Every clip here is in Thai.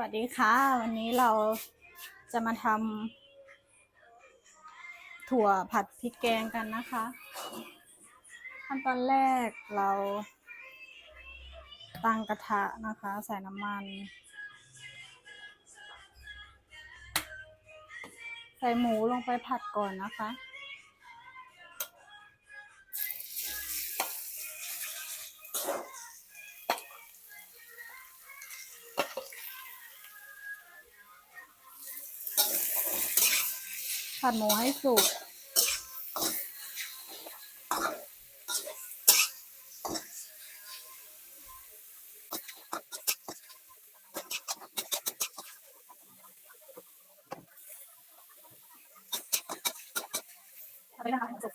วัสดีค่ะ วันนี้เราจะมาทำถั่วผัดพริกแกงกันนะคะ ขั้นตอนแรกเราตั้งกระทะนะคะ ใส่น้ำมัน ใส่หมูลงไปผัดก่อนนะคะ ผัดหมูให้สุกทำไปนะคะสุก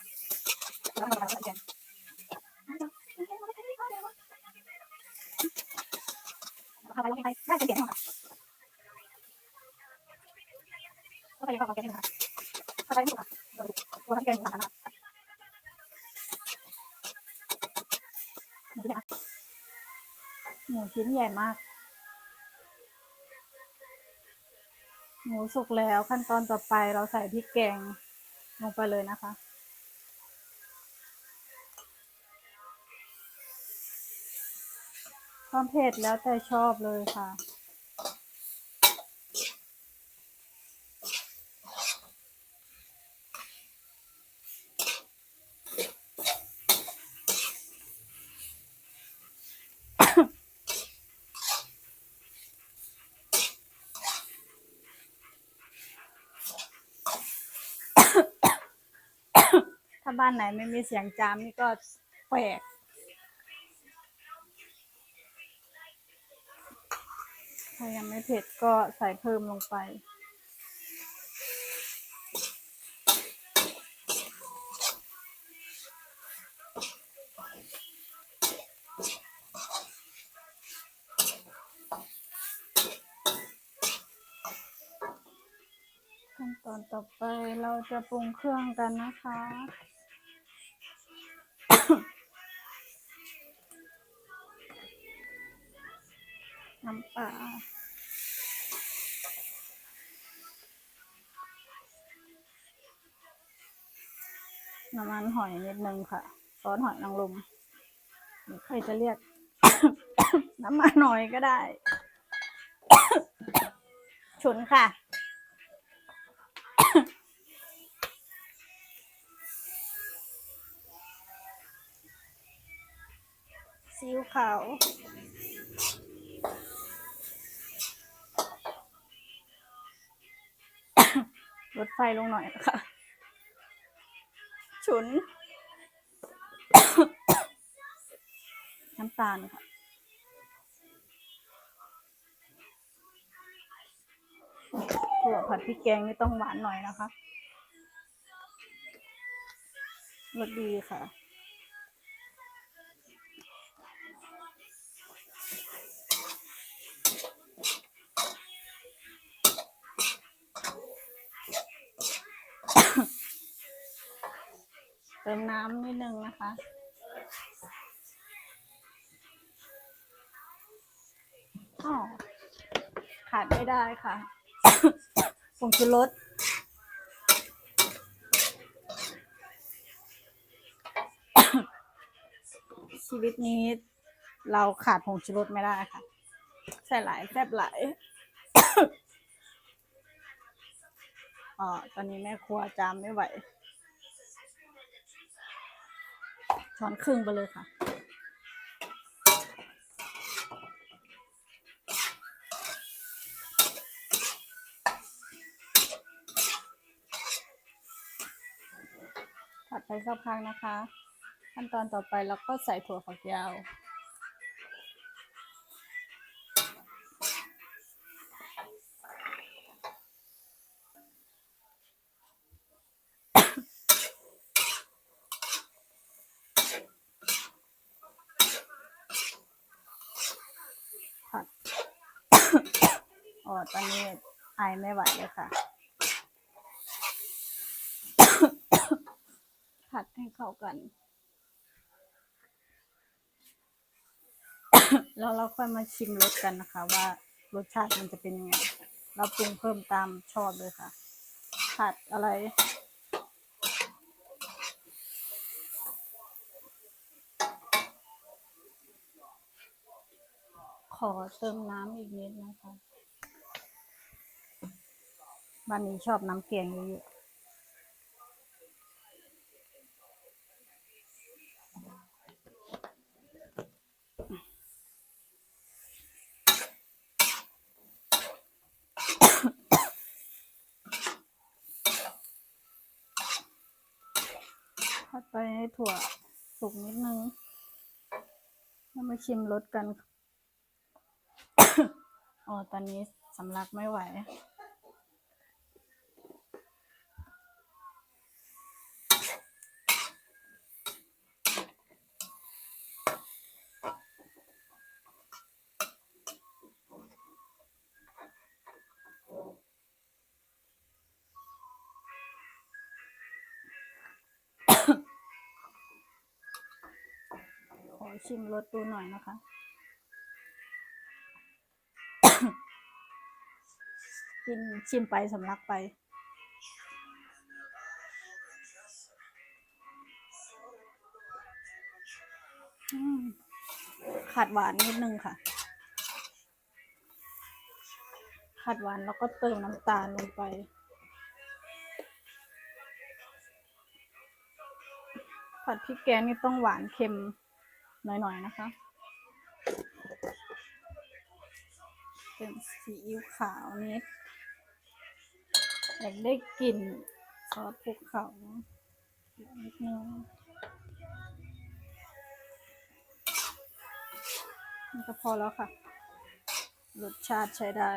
หมูเนี่หมูชิ้นใหญ่มาก หมูสุกแล้วขั้นตอนต่อไปเราใส่พริกแกงลงไปเลยนะคะความเผ็ดแล้วแต่ชอบเลยค่ะ ถ้าบ้านไหนไม่มีเสียงจามนี่ก็แปลกถ้ายังไม่เผ็ดก็ใส่เพิ่มลงไป ขั้นตอนต่อไปเราจะปรุงเครื่องกันนะคะ น้ำปลาน้ำมันหอยนิดนึงค่ะ ซอสหอยนางรมหรือใครจะเรียก น้ำมันหน่อยก็ได้ ฉุนค่ะซีอิ๊วขาว ลดไฟลงหน่อยนะคะฉุน น้ำตาลค่ะถั่วผัดพริกแกงนี่ต้องหวานหน่อยนะคะรสดีค่ะ เติมน้ำนิดนึงนะคะอ๋อขาดไม่ได้ค่ะผงชูรสชีวิตนี้เราขาดผงชูรสไม่ได้ค่ะใส่หลายแซ่บหลายอ๋อตอนนี้แม่ครัวจามไม่ไหว ช้อนครึ่งไปเลยค่ะ ผัดไปสักพักนะคะ ขั้นตอนต่อไปเราก็ใส่ถั่วฝักยาว ผัด อ๋อตอนนี้ไอไม่ไหวเลยค่ะ ผัดให้เข้ากัน แล้วเราค่อยมาชิมรสกันนะคะ ว่ารสชาติมันจะเป็นยังไง เราปรุงเพิ่มตามชอบเลยค่ะ ผัดอะไรขอเติมน้ำอีกนิดนะคะ บ้านนี้ชอบน้ำแกงเยอะๆผัดไปให้ถั่วสุกนิดนึง แล้วมาชิมรสกัน อ๋อ ตอนนี้สำลักไม่ไหว ชิมรสดูหน่อยนะคะ กินชิมไปสำลักไป ขาดหวานนิดนึงค่ะ ขาดหวานแล้วก็เติมน้ำตาลลงไปผัดพริกแกงนี่ต้องหวานเค็ม หน่อยๆนะคะ เป็นซีอิ๊วขาวนิดอยากได้กลิ่นซอสภูเขานิดนึงนี่ก็พอแล้วค่ะ รสชาติใช้ได้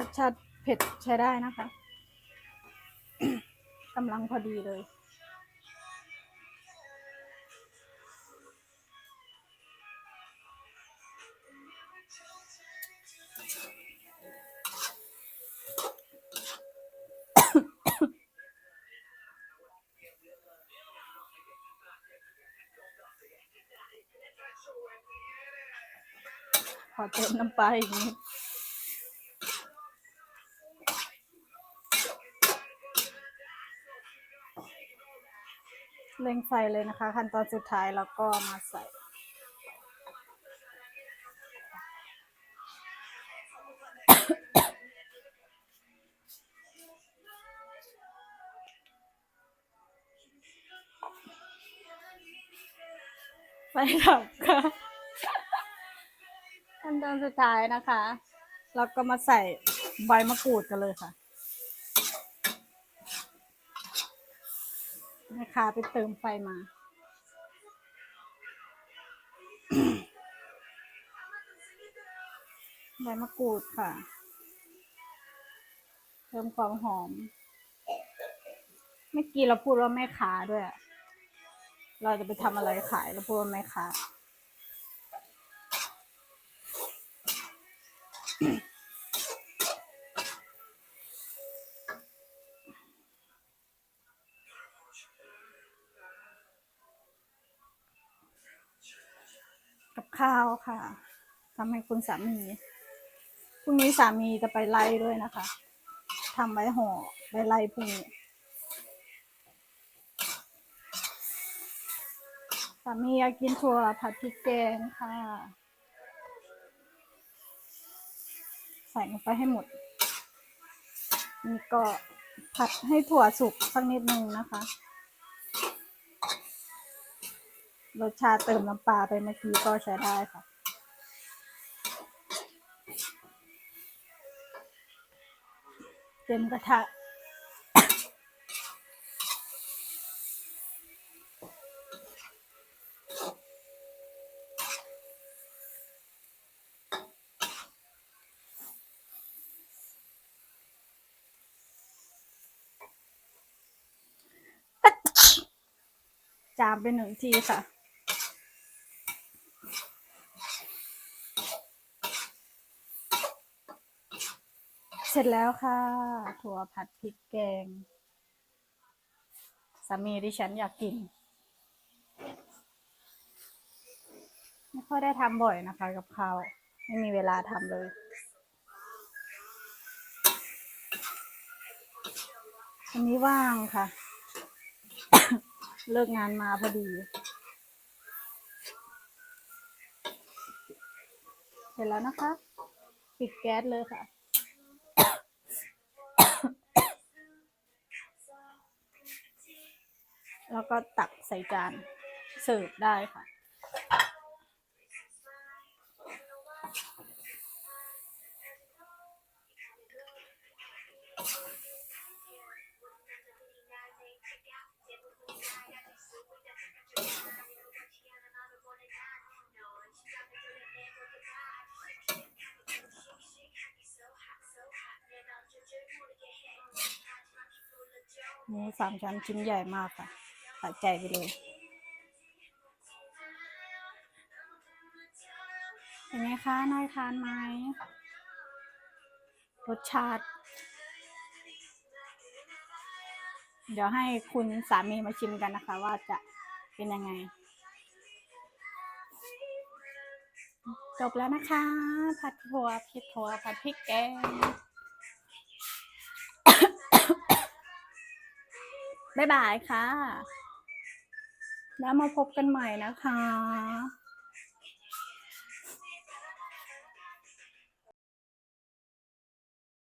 รสชาติเผ็ดใช้ได้นะคะกำลังพอดีเลย ขอเติมน้ำปลาอีกนิด เร่งไฟเลยนะคะ ขั้นตอนสุดท้ายแล้วก็มาใส่ไฟดับค่ะขั้นตอนสุดท้ายนะคะแล้วก็มาใส่ใบมะกรูดกันเลยค่ะ แม่ ค้าไปเติมไฟมา ใบมะกรูดค่ะ เพิ่มความหอม เมื่อกี้เราพูดว่าแม่ค้าด้วย เราจะไปทำอะไรขายเราพูดว่าแม่ค้า ข้าวค่ะทำให้คุณสามีพรุ่งนี้สามีจะไปไล่ด้วยนะคะทำไว้ห่อไปไล่พรุ่งนี้สามีอยากกินถั่วผัดพริกแกงค่ะ ใส่ลงไปให้หมด นี่ก็ผัดให้ถั่วสุกสักนิดนึงนะคะ รสชาติเติมน้ำปลาไปเมื่อกี้ก็ใช้ได้ค่ะ เต็มกระทะจามไปหนึ่งทีค่ะ ร็จแล้วค่ะ ถั่วผัดพริกแกง สามีดิฉันอยากกิน ไม่ค่อยได้ทำบ่อยนะคะ กับเขาไม่มีเวลาทำเลยวันนี้ว่างค่ะ เลิกงานมาพอดีเสร็จแล้วนะคะ ปิดแก๊สเลยค่ะ แล้วก็ตักใส่จานเสิร์ฟได้ค่ะหมูสามชั้นชิ้นใหญ่มากค่ะ สะใจไปเลยเป็นไงคะนายทานไหมรสชาติ เดี๋ยวให้คุณสามีมาชิมกันนะคะ ว่าจะเป็นยังไง จบแล้วนะคะ ผัดถั่วพริกถั่วผัดพริกแกงบ๊ายบายค่ะ แล้วมาพบกันใหม่นะคะ